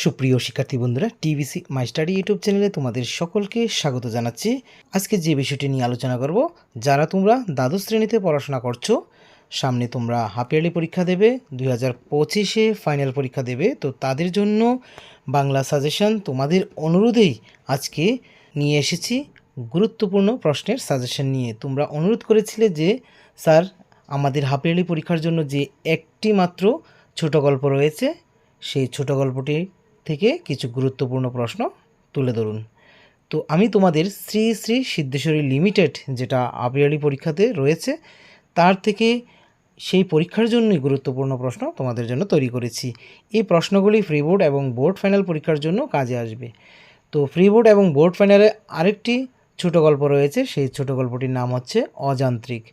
সুপ্রিয় শিক্ষার্থী বন্ধুরা, টিভিসি মাই স্টাডি ইউটিউব চ্যানেলে তোমাদের সকলকে স্বাগত জানাচ্ছি। আজকে যে বিষয়টি নিয়ে আলোচনা করব, যারা তোমরা দ্বাদশ শ্রেণীতে পড়াশোনা করছ, সামনে তোমরা হাফ ইয়ারলি পরীক্ষা দেবে, দুই হাজার পঁচিশে ফাইনাল পরীক্ষা দেবে, তো তাদের জন্য বাংলা সাজেশন তোমাদের অনুরোধেই আজকে নিয়ে এসেছি। গুরুত্বপূর্ণ প্রশ্নের সাজেশন নিয়ে তোমরা অনুরোধ করেছিলে যে, স্যার, আমাদের হাফ পরীক্ষার জন্য যে একটি মাত্র ছোট গল্প রয়েছে, সেই ছোট গল্পটি থেকে কিছু গুরুত্বপূর্ণ প্রশ্ন তুলে ধরুন। তো আমি তোমাদের শ্রী শ্রী সিদ্ধেশ্বরী লিমিটেড যেটা আপিয়ালি পরীক্ষাতে রয়েছে, তার থেকে সেই পরীক্ষার জন্যই গুরুত্বপূর্ণ প্রশ্ন তোমাদের জন্য তৈরি করেছি। এই প্রশ্নগুলি ফ্রি বোর্ড এবং বোর্ড ফাইনাল পরীক্ষার জন্য কাজে আসবে। তো ফ্রি বোর্ড এবং বোর্ড ফাইনালে আরেকটি ছোট গল্প রয়েছে, সেই ছোট গল্পটির নাম হচ্ছে অযান্ত্রিক।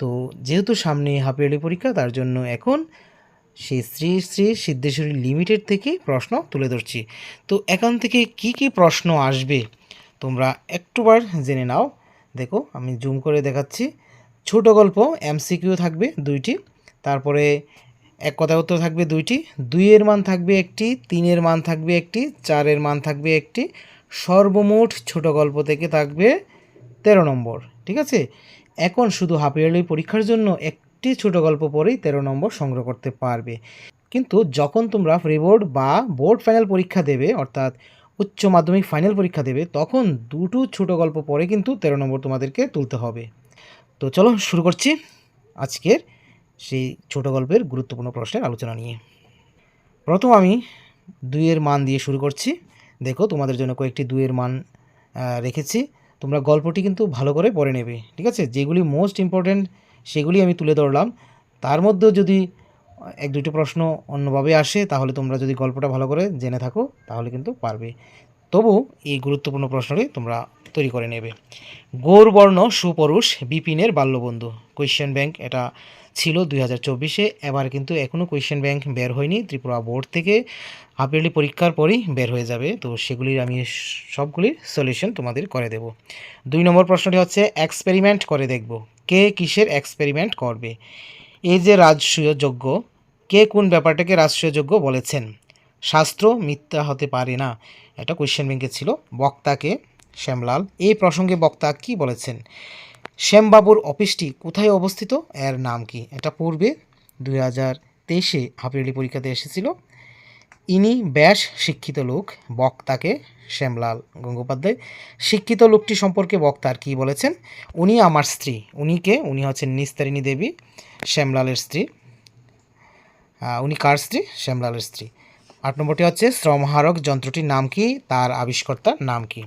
তো যেহেতু সামনে হাফিয়ালি পরীক্ষা, তার জন্য এখন সেই শ্রী শ্রী সিদ্ধেশ্বরী লিমিটেড থেকে প্রশ্ন তুলে ধরছি। তো এখান থেকে কি কি প্রশ্ন আসবে তোমরা একটুবার জেনে নাও। দেখো, আমি জুম করে দেখাচ্ছি। ছোট গল্প, এমসিকিউ থাকবে দুইটি, তারপরে এক কথা উত্তর থাকবে দুইটি, দুইয়ের মান থাকবে একটি, তিনের মান থাকবে একটি, চারের মান থাকবে একটি, সর্বমোট ছোট গল্প থেকে থাকবে তেরো নম্বর, ঠিক আছে? এখন শুধু হাফ ইয়ারলি পরীক্ষার জন্য একটি ছোট গল্প পড়েই তেরো নম্বর সংগ্রহ করতে পারবে। কিন্তু যখন তোমরা প্রি বোর্ড বা বোর্ড ফাইনাল পরীক্ষা দেবে, অর্থাৎ উচ্চ মাধ্যমিক ফাইনাল পরীক্ষা দেবে, তখন দুটো ছোট গল্প পড়ে কিন্তু তেরো নম্বর তোমাদেরকে তুলতে হবে। তো চলো শুরু করছি আজকের সেই ছোট গল্পের গুরুত্বপূর্ণ প্রশ্নের আলোচনা নিয়ে। প্রথম আমি দুইয়ের মান দিয়ে শুরু করছি। দেখো তোমাদের জন্য কয়েকটি দুইয়ের মান রেখেছি। তোমরা গল্পটি কিন্তু ভালো করে পড়ে নেবে, ঠিক আছে? যেগুলি মোস্ট ইম্পর্ট্যান্ট সেগুলি আমি তুলে ধরলাম। তার মধ্যেও যদি এক দুটি প্রশ্ন অন্যভাবে আসে, তাহলে তোমরা যদি গল্পটা ভালো করে জেনে থাকো, তাহলে কিন্তু পারবে। তবু এই গুরুত্বপূর্ণ প্রশ্নটি তোমরা তৈরি করে নেবে। গৌরবর্ণ সুপুরুষ বিপিনের বাল্যবন্ধু। কোয়েশ্চেন ব্যাংক এটা ছিল দুই হাজার চব্বিশে, এবার কিন্তু এখনও কোয়েশ্চেন ব্যাংক বের হয়নি। ত্রিপুরা বোর্ড থেকে হাফিয়ারলি পরীক্ষার পরই বের হয়ে যাবে। তো সেগুলির আমি সবগুলির সলিউশন তোমাদের করে দেব। দুই নম্বর প্রশ্নটি হচ্ছে এক্সপেরিমেন্ট করে দেখব। কে কিসের এক্সপেরিমেন্ট করবে? এই যে রাজসূয় যোগ্য কে কোন ব্যাপারটাকে রাজসূয় যোগ্য বলেছেন? শাস্ত্র মিথ্যা হতে পারে না। এটা কোয়েশ্চেন ব্যাংকে ছিল, বক্তাকে, শ্যামলাল, এই প্রসঙ্গে বক্তা কি বলেছেন? শ্যামবাবুর অফিসটি কোথায় অবস্থিত? এর নাম কি? এটা পূর্বে দুই হাজার তেইশে হাফিয়ারলি পরীক্ষাতে এসেছিল। ইনি ব্যাস শিক্ষিত লোক, বক্তাকে শ্যামলাল গঙ্গোপাধ্যায়। শিক্ষিত লোকটি সম্পর্কে বক্তার কি বলেছেন? উনি আমার স্ত্রী। উনিকে, উনি হচ্ছেন নিস্তারিণী দেবী, শ্যামলালের স্ত্রী। উনি কার স্ত্রী? শ্যামলালের স্ত্রী। আট নম্বরটি হচ্ছে শ্রমহারক যন্ত্রটির নাম কি? তার আবিষ্কর্তার নাম কি?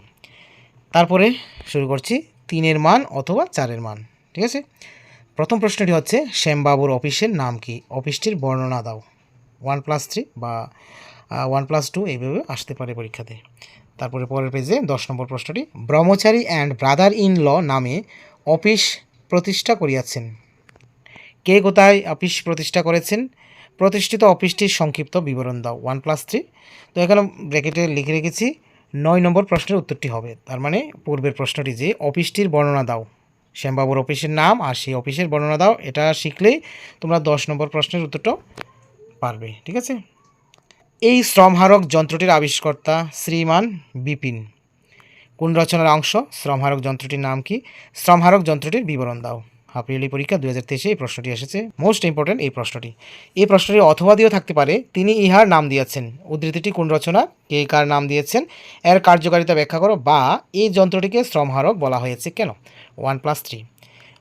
তারপরে শুরু করছি, তিনের মান অথবা চারের মান, ঠিক আছে? প্রথম প্রশ্নটি হচ্ছে, শ্যামবাবুর অফিসের নাম কি? অফিসটির বর্ণনা দাও। ওয়ান প্লাস থ্রি বা ওয়ান প্লাস টু এইভাবে আসতে পারে পরীক্ষাতে। তারপরে পরের পেজে দশ নম্বর প্রশ্নটি, Brahmachari and brother in law নামে অফিস প্রতিষ্ঠা করিয়াছেন। কে কোথায় অফিস প্রতিষ্ঠা করেছেন? প্রতিষ্ঠিত অফিসটির সংক্ষিপ্ত বিবরণ দাও ওয়ান প্লাস থ্রি তো এখানে ব্র্যাকেটে লিখে রেখেছি, নয় নম্বর প্রশ্নের উত্তরটি হবে। তার মানে পূর্বের প্রশ্নটি যে, অফিসটির বর্ণনা দাও। শ্যামবাবুর অফিসের নাম আর সেই অফিসের বর্ণনা দাও, এটা শিখলেই তোমরা দশ নম্বর প্রশ্নের উত্তরটাও পারবে, ঠিক আছে? এই শ্রমহারক যন্ত্রটির আবিষ্কর্তা শ্রীমান বিপিন। কোন রচনার অংশ? শ্রমহারক যন্ত্রটির নাম কি? শ্রমহারক যন্ত্রটির বিবরণ দাও। হাফ পরীক্ষা দু হাজার তেইশে এই প্রশ্নটি এসেছে। মোস্ট ইম্পর্ট্যান্ট এই প্রশ্নটি। এই প্রশ্নটি অথবা দিয়েও থাকতে পারে। তিনি ইহার নাম দিয়েছেন। উদ্ধৃতিটি কোন রচনা? কে কার নাম দিয়েছেন? এর কার্যকারিতা ব্যাখ্যা করো বা এই যন্ত্রটিকে শ্রমহারক বলা হয়েছে কেন? One plus three.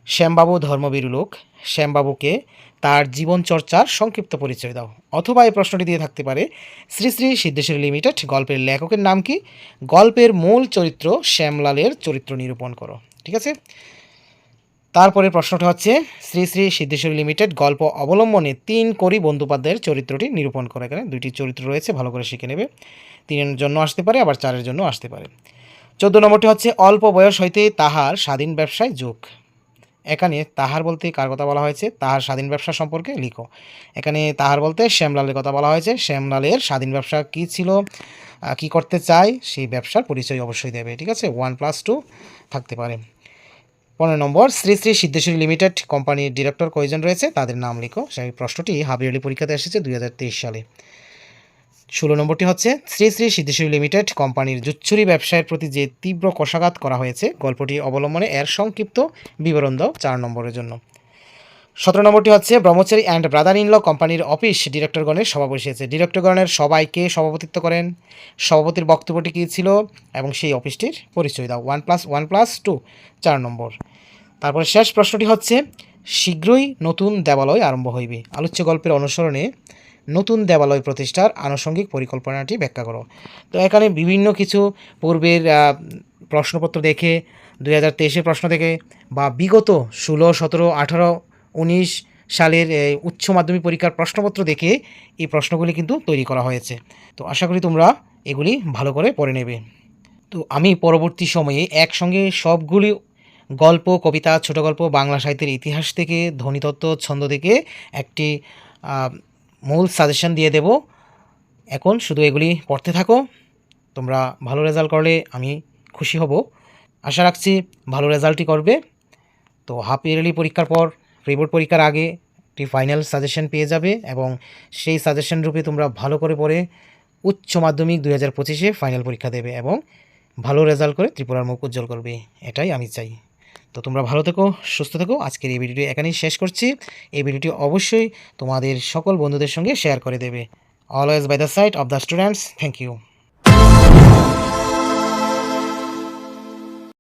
শ্যামবাবু ধর্মবীর লোক। শ্যামবাবুকে তার জীবনচর্চার সংক্ষিপ্ত পরিচয় দাও। অথবা এই প্রশ্নটি দিয়ে থাকতে পারে, শ্রী শ্রী সিদ্ধেশ্বরী লিমিটেড, গল্পের লেখকের নাম কি? গল্পের মূল চরিত্র শ্যামলালের চরিত্র নিরূপণ করো। ঠিক আছে? তারপরে প্রশ্নটা হচ্ছে, শ্রী শ্রী সিদ্ধেশ্বরী লিমিটেড গল্প অবলম্বনে তিন করি বন্দ্যোপাধ্যায়ের চরিত্রটি নিরূপণ করে। এখানে দুইটি চরিত্র রয়েছে, ভালো করে শিখে নেবে। তিনের জন্য আসতে পারে, আবার চারের জন্য আসতে পারে। চোদ্দ নম্বরটি হচ্ছে, অল্প বয়স হইতে তাহার স্বাধীন ব্যবসায় যোগ। এখানে তাহার বলতে কার কথা বলা হয়েছে? তাহার স্বাধীন ব্যবসা সম্পর্কে লিখো। এখানে তাহার বলতে শ্যামলালের কথা বলা হয়েছে। শ্যামলালের স্বাধীন ব্যবসা কী ছিল? কী করতে চায়? সেই ব্যবসার পরিচয় অবশ্যই দেবে, ঠিক আছে? ওয়ান প্লাস টু থাকতে পারে। পনেরো নম্বর, শ্রী শ্রী সিদ্ধেশ্বরী লিমিটেড কোম্পানির ডিরেক্টর কয়জন রয়েছে? তাদের নাম লিখো। সেই প্রশ্নটি হাবিয়ালি পরীক্ষাতে এসেছে দুই হাজার তেইশ সালে। ষোলো নম্বরটি হচ্ছে শ্রী শ্রী সিদ্ধেশ্বরী লিমিটেড কোম্পানির জুচ্ছুরি ব্যবসায়ের প্রতি যে তীব্র কষাঘাত করা হয়েছে, গল্পটি অবলম্বনে এর সংক্ষিপ্ত বিবরণ দাও চার নম্বরের জন্য। সতেরো নম্বরটি হচ্ছে, Brahmachari and brother in law কোম্পানির অফিস ডিরেক্টরগণের সভা বসিয়েছে। ডিরেক্টরগণের সবাইকে সভাপতিত্ব করেন? সভাপতির বক্তব্যটি কী ছিল? এবং সেই অফিসটির পরিচয় দাও। One plus one plus two, চার নম্বর। তারপরে শেষ প্রশ্নটি হচ্ছে, শীঘ্রই নতুন দেবালয় আরম্ভ হইবে। আলোচ্য গল্পের অনুসরণে নতুন দেবালয় প্রতিষ্ঠার আনুষঙ্গিক পরিকল্পনাটি ব্যাখ্যা করো। তো এখানে বিভিন্ন কিছু পূর্বের প্রশ্নপত্র দেখে, দুই হাজার তেইশের প্রশ্ন থেকে বা বিগত ষোলো, সতেরো, আঠারো, উনিশ সালের উচ্চ মাধ্যমিক পরীক্ষার প্রশ্নপত্র দেখে এই প্রশ্নগুলি কিন্তু তৈরি করা হয়েছে। তো আশা করি তোমরা এগুলি ভালো করে পড়ে নেবে। তো আমি পরবর্তী সময়ে একসঙ্গে সবগুলি গল্প, কবিতা, ছোট গল্প, বাংলা সাহিত্যের ইতিহাস থেকে, ধ্বনিতত্ত্ব, ছন্দ থেকে একটি মূল সাজেশন দিয়ে দেব। এখন শুধু এগুলি পড়তে থাকো। তোমরা ভালো রেজাল্ট করলে আমি খুশি হব। আশা রাখছি ভালো রেজাল্টই করবে। তো হাফ ইয়ারলি পরীক্ষার পর প্রিবোর্ড পরীক্ষার আগে একটি ফাইনাল সাজেশন পেয়ে যাবে এবং সেই সাজেশন রূপে তোমরা ভালো করে পড়ে উচ্চ মাধ্যমিক দুই হাজার পঁচিশে ফাইনাল পরীক্ষা দেবে এবং ভালো রেজাল্ট করে ত্রিপুরার মুখ উজ্জ্বল করবে। এটাই আমি চাই। তো তোমরা ভালো থেকো, সুস্থ থেকো। আজকের এই ভিডিওটি এখানেই শেষ করছি। এই ভিডিওটি অবশ্যই তোমাদের সকল বন্ধুদের সঙ্গে শেয়ার করে দেবে। Always by the side of the students thank you